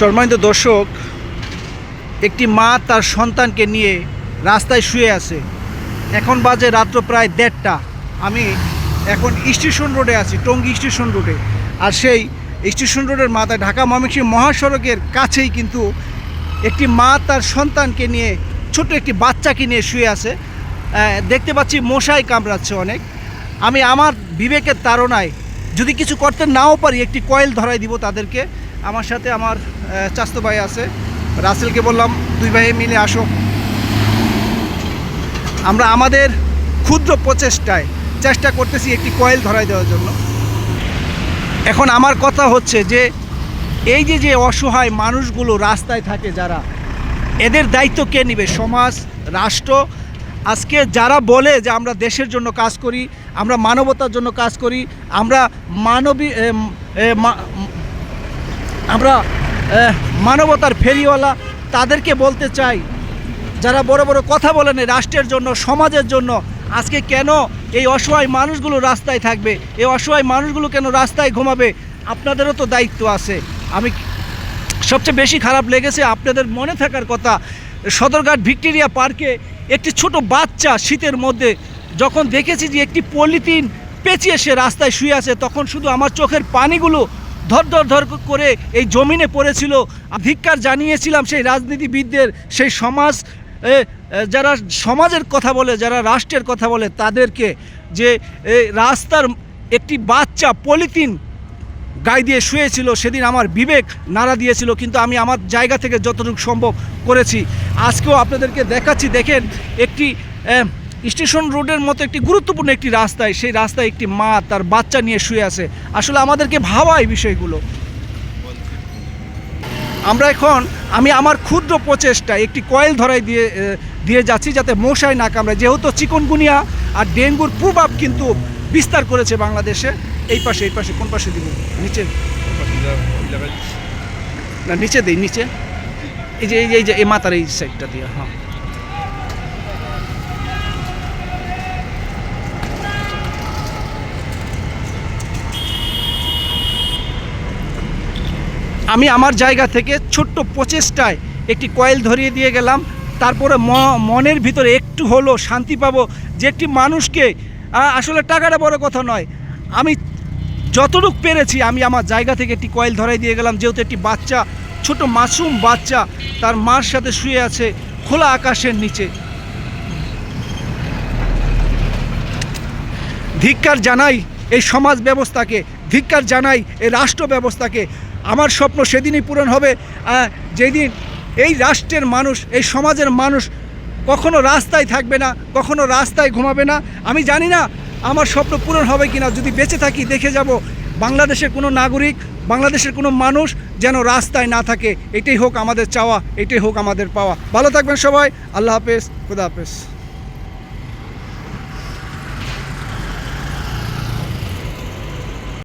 সম্মানিত দর্শক, একটি মা তার সন্তানকে নিয়ে রাস্তায় শুয়ে আছে। এখন বাজে রাত্র প্রায় দেড়টা। আমি এখন স্টেশন রোডে আছি, টঙ্গী স্টেশন রোডে। আর সেই স্টেশন রোডের মাথায় ঢাকা ময়মনসিংহ মহাসড়কের কাছেই কিন্তু একটি মা তার সন্তানকে নিয়ে ছোট একটি বাচ্চাকে নিয়ে শুয়ে আছে। দেখতে পাচ্ছি মশাই কামড়াচ্ছে অনেক। আমি আমার বিবেকের তাড়নায় যদি কিছু করতে নাও পারি, একটি কয়েল ধরাই দিব তাদেরকে। আমার সাথে আমার চাস্তো ভাই আছে। রাসেলকে বললাম, দুই ভাই মিলে আসো। আমরা আমাদের ক্ষুদ্র প্রচেষ্টায় চেষ্টা করতেছি একটি কয়েল ধরাই দেওয়ার জন্য। এখন আমার কথা হচ্ছে যে, এই যে যে অসহায় মানুষগুলো রাস্তায় থাকে যারা, এদের দায়িত্ব কে নেবে? সমাজ, রাষ্ট্র? আজকে যারা বলে যে আমরা দেশের জন্য কাজ করি, আমরা মানবতার জন্য কাজ করি, আমরা মানবী আমরা মানবতার ফেরিওয়ালা তাদেরকে বলতে চাই, যারা বড় বড় কথা বলেন রাষ্ট্রের জন্য, সমাজের জন্য, আজকে কেন এই অসহায় মানুষগুলো রাস্তায় থাকবে? এই অসহায় মানুষগুলো কেন রাস্তায় ঘুমাবে? আপনাদেরও তো দায়িত্ব আছে। আমি সবচেয়ে বেশি খারাপ লেগেছে আপনাদের মনে থাকার কথা, সদরঘাট ভিক্টোরিয়া পার্কে একটি ছোট বাচ্চা শীতের মধ্যে যখন দেখেছি যে একটি পলিথিন পেঁচিয়ে সে রাস্তায় শুয়ে আছে, তখন শুধু আমার চোখের পানিগুলো ধর ধর ধর করে এই জমিনে পড়েছিল। ধিক্কার জানিয়েছিলাম সেই রাজনীতিবিদদের, সেই সমাজ যারা সমাজের কথা বলে, যারা রাষ্ট্রের কথা বলে, তাদেরকে যে রাস্তার একটি বাচ্চা পলিথিন গায়ে দিয়ে শুয়েছিল, সেদিন আমার বিবেক নাড়া দিয়েছিল, কিন্তু আমি আমার জায়গা থেকে যতটুকু সম্ভব করেছি। আজকেও আপনাদেরকে দেখাচ্ছি, দেখেন, একটি স্টেশন রোডের মতো একটি গুরুত্বপূর্ণ একটি রাস্তায়, সেই রাস্তায় একটি মা তার বাচ্চা নিয়ে শুয়ে আছে। আসলে আমাদেরকে ভাবা এই বিষয়গুলো। আমরা এখন, আমি আমার ক্ষুদ্র প্রচেষ্টা একটি কয়েল ধরাই দিয়ে দিয়ে যাচ্ছি যাতে মশাই না কামড়ায়। যেহেতু চিকনগুনিয়া আর ডেঙ্গুর প্রভাব কিন্তু বিস্তার করেছে বাংলাদেশে, এই পাশে এই পাশে, কোন পাশে দিব নিচে? না, নিচে দিই, নিচে। এই যে এই যে, এই মাথার এই সাইডটা দিয়ে হ্যাঁ। আমি আমার জায়গা থেকে ছোট্ট প্রচেষ্টায় একটি কয়েল ধরিয়ে দিয়ে গেলাম। তারপরে মনের ভিতরে একটু হলো শান্তি পাবো যে একটি মানুষকে আসলে টাকাটা বড় কথা নয়। আমি যতটুকু পেরেছি, আমি আমার জায়গা থেকে একটি কয়েল ধরাই দিয়ে গেলাম। যেহেতু একটি বাচ্চা, ছোট মাসুম বাচ্চা, তার মার সাথে শুয়ে আছে খোলা আকাশের নিচে। ধিক্কার জানাই এই সমাজ ব্যবস্থাকে, ধিক্কার জানাই এই রাষ্ট্র ব্যবস্থাকে। আমার স্বপ্ন সেদিনই পূরণ হবে। যেদিন এই রাষ্ট্রের মানুষ, এই সমাজের মানুষ কখনো রাস্তায় থাকবে না, কখনো রাস্তায় ঘুমাবে না। আমি জানি না আমার স্বপ্ন পূরণ হবে কিনা। যদি বেঁচে থাকি, দেখে যাব বাংলাদেশের কোনো নাগরিক, বাংলাদেশের কোনো মানুষ যেন রাস্তায় না থাকে। এটাই হোক আমাদের চাওয়া, এটাই হোক আমাদের পাওয়া। ভালো থাকবেন সবাই। আল্লাহ হাফেজ। খুদা হাফেজ।